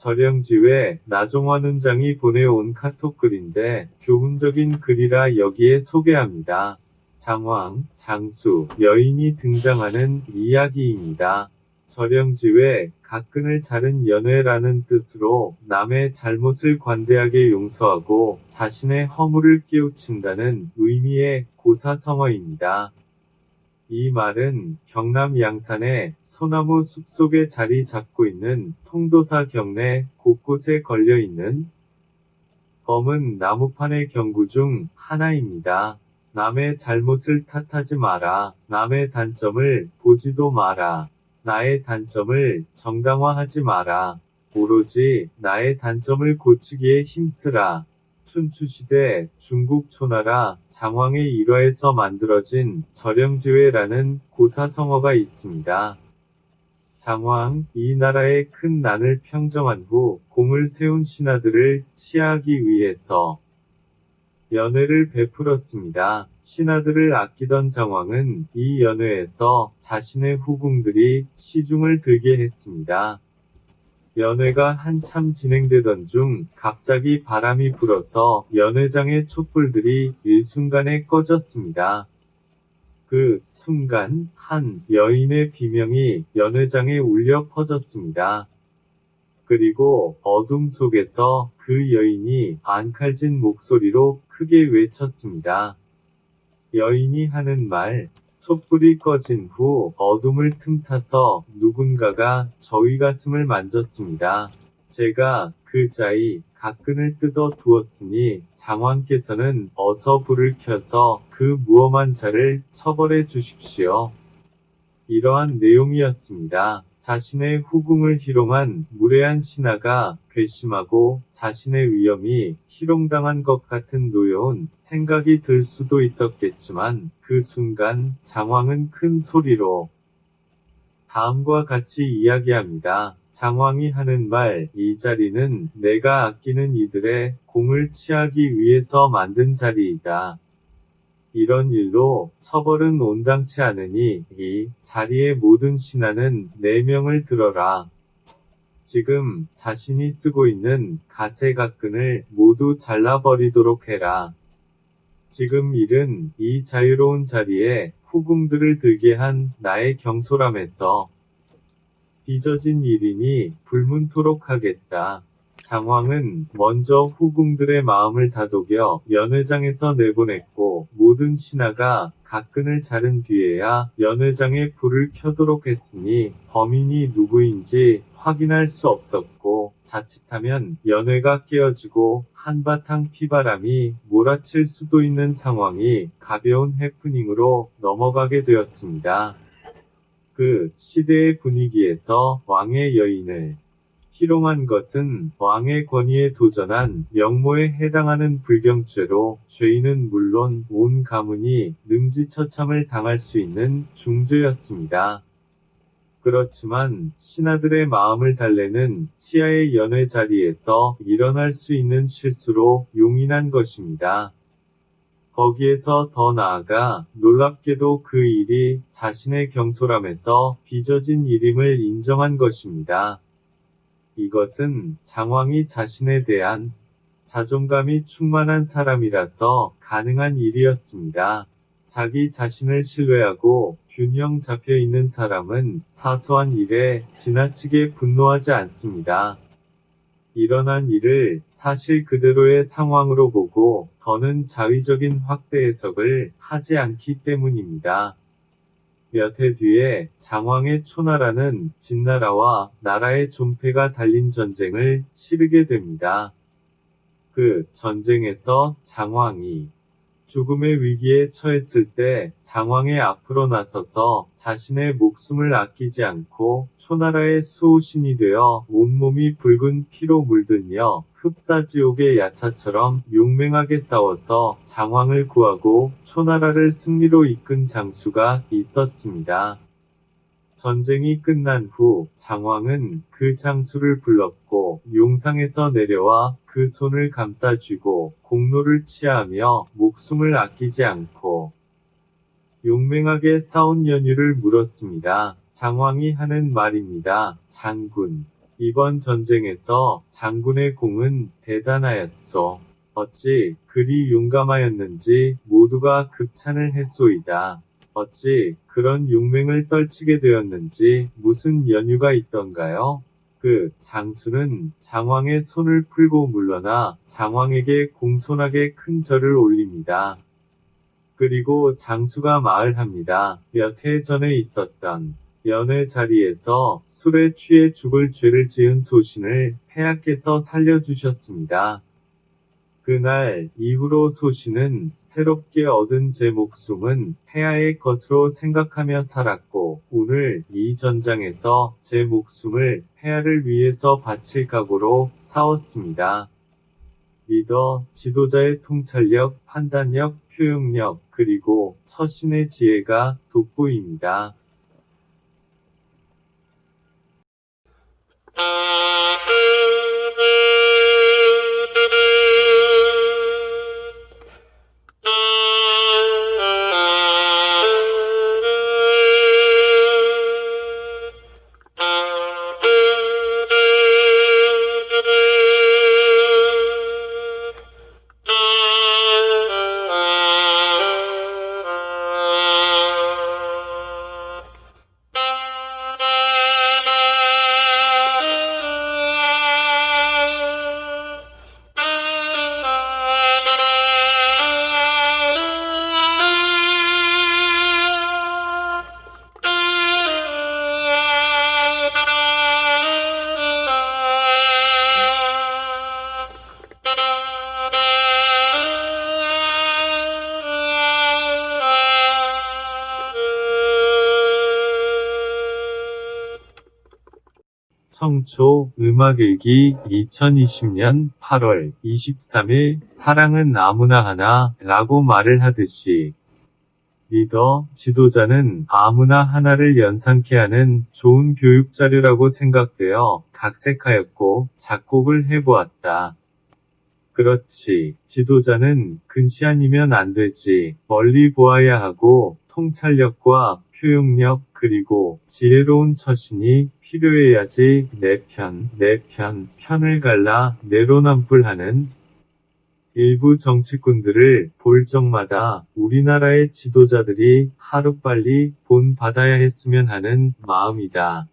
절영지회 나종원 훈장이 보내온 카톡 글인데 교훈적인 글이라 여기에 소개합니다. 장황, 장수, 여인이 등장하는 이야기입니다. 절영지회 가끈을 자른 연회라는 뜻으로 남의 잘못을 관대하게 용서하고 자신의 허물을 깨우친다는 의미의 고사성어입니다. 이 말은 경남 양산의 소나무 숲속에 자리 잡고 있는 통도사 경내 곳곳에 걸려 있는 검은 나무판의 경구 중 하나입니다. 남의 잘못을 탓하지 마라. 남의 단점을 보지도 마라. 나의 단점을 정당화하지 마라. 오로지 나의 단점을 고치기에 힘쓰라. 춘추시대 중국 초나라 장왕의 일화에서 만들어진 절영지회라는 고사성어가 있습니다. 장왕, 이 나라의 큰 난을 평정한 후 공을 세운 신하들을 치하하기 위해서 연회를 베풀었습니다. 신하들을 아끼던 장왕은 이 연회에서 자신의 후궁들이 시중을 들게 했습니다. 연회가 한참 진행되던 중 갑자기 바람이 불어서 연회장의 촛불들이 일순간에 꺼졌습니다. 그 순간 한 여인의 비명이 연회장에 울려 퍼졌습니다. 그리고 어둠 속에서 그 여인이 안칼진 목소리로 크게 외쳤습니다. 여인이 하는 말, 촛불이 꺼진 후 어둠을 틈타서 누군가가 저희 가슴을 만졌습니다. 제가 그 자이 가끈을 뜯어 두었으니 장왕께서는 어서 불을 켜서 그 무엄한 자를 처벌해 주십시오. 이러한 내용이었습니다. 자신의 후궁을 희롱한 무례한 신하가 괘씸하고 자신의 위엄이 희롱당한 것 같은 노여운 생각이 들 수도 있었겠지만 그 순간 장왕은 큰 소리로 다음과 같이 이야기합니다. 장왕이 하는 말, 이 자리는 내가 아끼는 이들의 공을 취하기 위해서 만든 자리이다. 이런 일로 처벌은 온당치 않으니 이 자리의 모든 신하는 네 명을 들어라. 지금 자신이 쓰고 있는 가세가끈을 모두 잘라버리도록 해라. 지금 일은 이 자유로운 자리에 후궁들을 들게 한 나의 경솔함에서 빚어진 일이니 불문토록 하겠다. 장왕은 먼저 후궁들의 마음을 다독여 연회장에서 내보냈고 모든 신하가 가끈을 자른 뒤에야 연회장에 불을 켜도록 했으니 범인이 누구인지 확인할 수 없었고 자칫하면 연회가 깨어지고 한바탕 피바람이 몰아칠 수도 있는 상황이 가벼운 해프닝으로 넘어가게 되었습니다. 그 시대의 분위기에서 왕의 여인을 희롱한 것은 왕의 권위에 도전한 명모에 해당하는 불경죄로 죄인은 물론 온 가문이 능지처참을 당할 수 있는 중죄였습니다. 그렇지만 신하들의 마음을 달래는 치아의 연회 자리에서 일어날 수 있는 실수로 용인한 것입니다. 거기에서 더 나아가 놀랍게도 그 일이 자신의 경솔함에서 빚어진 일임을 인정한 것입니다. 이것은 장왕이 자신에 대한 자존감이 충만한 사람이라서 가능한 일이었습니다. 자기 자신을 신뢰하고 균형 잡혀 있는 사람은 사소한 일에 지나치게 분노하지 않습니다. 일어난 일을 사실 그대로의 상황으로 보고 더는 자의적인 확대 해석을 하지 않기 때문입니다. 몇해 뒤에 장왕의 초나라는 진나라와 나라의 존폐가 달린 전쟁을 치르게 됩니다. 그 전쟁에서 장왕이 죽음의 위기에 처했을 때 장왕의 앞으로 나서서 자신의 목숨을 아끼지 않고 초나라의 수호신이 되어 온몸이 붉은 피로 물들며 흡사지옥의 야차처럼 용맹하게 싸워서 장왕을 구하고 초나라를 승리로 이끈 장수가 있었습니다. 전쟁이 끝난 후 장왕은 그 장수를 불렀고 용상에서 내려와 그 손을 감싸 쥐고 공로를 취하며 목숨을 아끼지 않고 용맹하게 싸운 연유를 물었습니다. 장왕이 하는 말입니다. 장군. 이번 전쟁에서 장군의 공은 대단하였소. 어찌 그리 용감하였는지 모두가 극찬을 했소이다. 어찌 그런 용맹을 떨치게 되었는지 무슨 연유가 있던가요? 그 장수는 장왕의 손을 풀고 물러나 장왕에게 공손하게 큰 절을 올립니다. 그리고 장수가 말합니다. 몇 해 전에 있었던 연회 자리에서 술에 취해 죽을 죄를 지은 소신을 폐하께서 살려주셨습니다. 그날 이후로 소신은 새롭게 얻은 제 목숨은 폐하의 것으로 생각하며 살았고 오늘 이 전장에서 제 목숨을 폐하를 위해서 바칠 각오로 싸웠습니다. 리더, 지도자의 통찰력, 판단력, 표현력, 그리고 처신의 지혜가 돋보입니다. 청초 음악일기 2020년 8월 23일 사랑은 아무나 하나 라고 말을 하듯이 리더, 지도자는 아무나 하나를 연상케 하는 좋은 교육 자료라고 생각되어 각색하였고 작곡을 해보았다. 그렇지. 지도자는 근시 아니면 안 되지. 멀리 보아야 하고 통찰력과 표용력 그리고 지혜로운 처신이 필요해야지 내 편, 내 편, 편을 갈라 내로남불하는 일부 정치꾼들을 볼 적마다 우리나라의 지도자들이 하루빨리 본 받아야 했으면 하는 마음이다.